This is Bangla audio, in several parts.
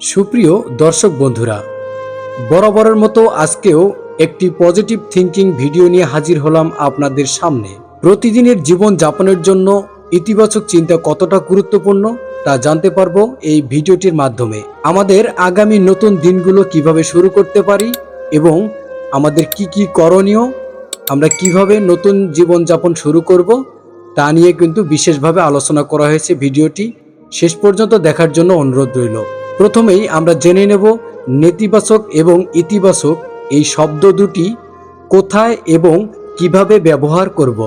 সুপ্রিয় দর্শক বন্ধুরা, বরাবরের মতো আজকেও একটি পজিটিভ থিঙ্কিং ভিডিও নিয়ে হাজির হলাম আপনাদের সামনে। প্রতিদিনের জীবন যাপনের জন্য ইতিবাচক চিন্তা কতটা গুরুত্বপূর্ণ তা জানতে পারব এই ভিডিওটির মাধ্যমে। আমাদের আগামী নতুন দিনগুলো কীভাবে শুরু করতে পারি এবং আমাদের কি কি করণীয়, আমরা কীভাবে নতুন জীবন যাপন শুরু করব তা নিয়ে কিন্তু বিশেষভাবে আলোচনা করা হয়েছে ভিডিওটি। শেষ পর্যন্ত দেখার জন্য অনুরোধ রইল। প্রথমেই আমরা জেনে নেব নেতিবাচক এবং ইতিবাচক এই শব্দ দুটি কোথায় এবং কীভাবে ব্যবহার করব।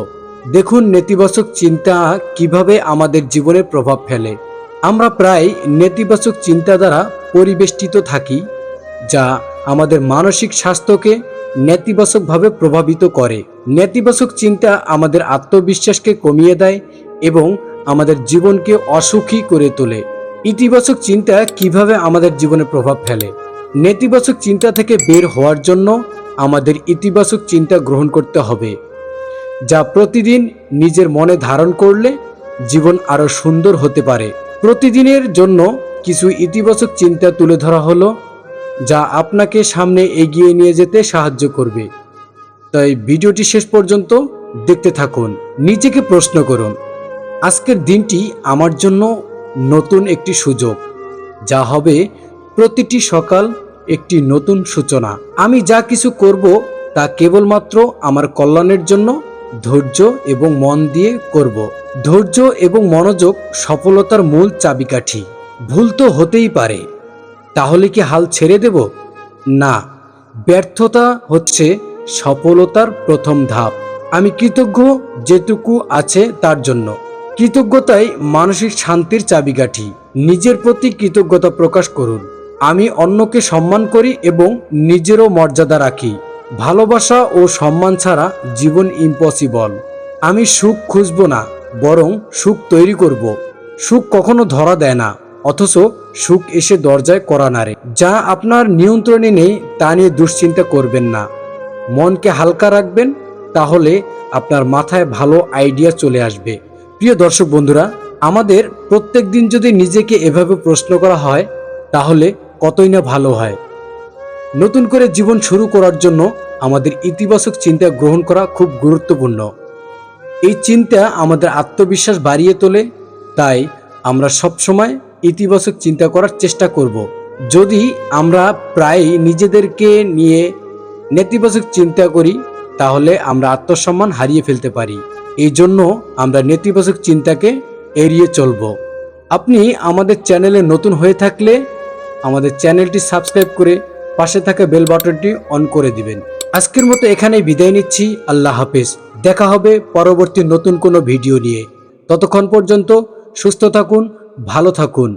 দেখুন নেতিবাচক চিন্তা কীভাবে আমাদের জীবনে প্রভাব ফেলে। আমরা প্রায় নেতিবাচক চিন্তা দ্বারা পরিবেষ্টিত থাকি, যা আমাদের মানসিক স্বাস্থ্যকে নেতিবাচকভাবে প্রভাবিত করে। নেতিবাচক চিন্তা আমাদের আত্মবিশ্বাসকে কমিয়ে দেয় এবং আমাদের জীবনকে অসুখী করে তোলে। ইতিবাচক চিন্তা কীভাবে আমাদের জীবনে প্রভাব ফেলে? নেতিবাচক চিন্তা থেকে বের হওয়ার জন্য আমাদের ইতিবাচক চিন্তা গ্রহণ করতে হবে, যা প্রতিদিন নিজের মনে ধারণ করলে জীবন আরও সুন্দর হতে পারে। প্রতিদিনের জন্য কিছু ইতিবাচক চিন্তা তুলে ধরা হলো, যা আপনাকে সামনে এগিয়ে নিয়ে যেতে সাহায্য করবে। তাই ভিডিওটি শেষ পর্যন্ত দেখতে থাকুন, নিজেকে প্রশ্ন করুন। আজকের দিনটি আমার জন্য নতুন একটি সুযোগ, যা হবে প্রতিটি সকাল একটি নতুন সূচনা। আমি যা কিছু করব তা কেবলমাত্র আমার কল্যাণের জন্য ধৈর্য এবং মন দিয়ে করব। ধৈর্য এবং মনোযোগ সফলতার মূল চাবিকাঠি। ভুল তো হতেই পারে। তাহলে কি হাল ছেড়ে দেব? না, ব্যর্থতা হচ্ছে সফলতার প্রথম ধাপ। আমি কৃতজ্ঞ যেটুকু আছে তার জন্য। কৃতজ্ঞতাই মানসিক শান্তির চাবিকাঠি। নিজের প্রতি কৃতজ্ঞতা প্রকাশ করুন। আমি অন্যকে সম্মান করি এবং নিজেরও মর্যাদা রাখি। ভালোবাসা ও সম্মান ছাড়া জীবন ইম্পসিবল আমি সুখ খুঁজব না, বরং সুখ তৈরি করব। সুখ কখনো ধরা দেয় না, অথচ সুখ এসে দরজায় করা নাড়ে যা আপনার নিয়ন্ত্রণে নেই, তা নিয়ে দুশ্চিন্তা করবেন না। মনকে হালকা রাখবেন, তাহলে আপনার মাথায় ভালো আইডিয়া চলে আসবে। প্রিয় দর্শক বন্ধুরা, আমাদের প্রত্যেক দিন যদি নিজেকে এভাবে প্রশ্ন করা হয়, তাহলে কতই না ভালো হয়। নতুন করে জীবন শুরু করার জন্য আমাদের ইতিবাচক চিন্তা গ্রহণ করা খুব গুরুত্বপূর্ণ। এই চিন্তা আমাদের আত্মবিশ্বাস বাড়িয়ে তোলে, তাই আমরা সবসময় ইতিবাচক চিন্তা করার চেষ্টা করব। যদি আমরা প্রায় নিজেদেরকে নিয়ে নেতিবাচক চিন্তা করি তাহলে আমরা আত্মসম্মান হারিয়ে ফেলতে পারি। এই জন্য আমরা নেতিবাচক চিন্তাকে এড়িয়ে চলব। আপনি আমাদের চ্যানেলে নতুন হয়ে থাকলে আমাদের চ্যানেলটি সাবস্ক্রাইব করে পাশে থাকা বেল বাটনটি অন করে দিবেন। আজকের মতো এখানেই বিদায় নিচ্ছি। আল্লাহ হাফেজ। দেখা হবে পরবর্তী নতুন কোনো ভিডিও নিয়ে। ততক্ষণ পর্যন্ত সুস্থ থাকুন, ভালো থাকুন।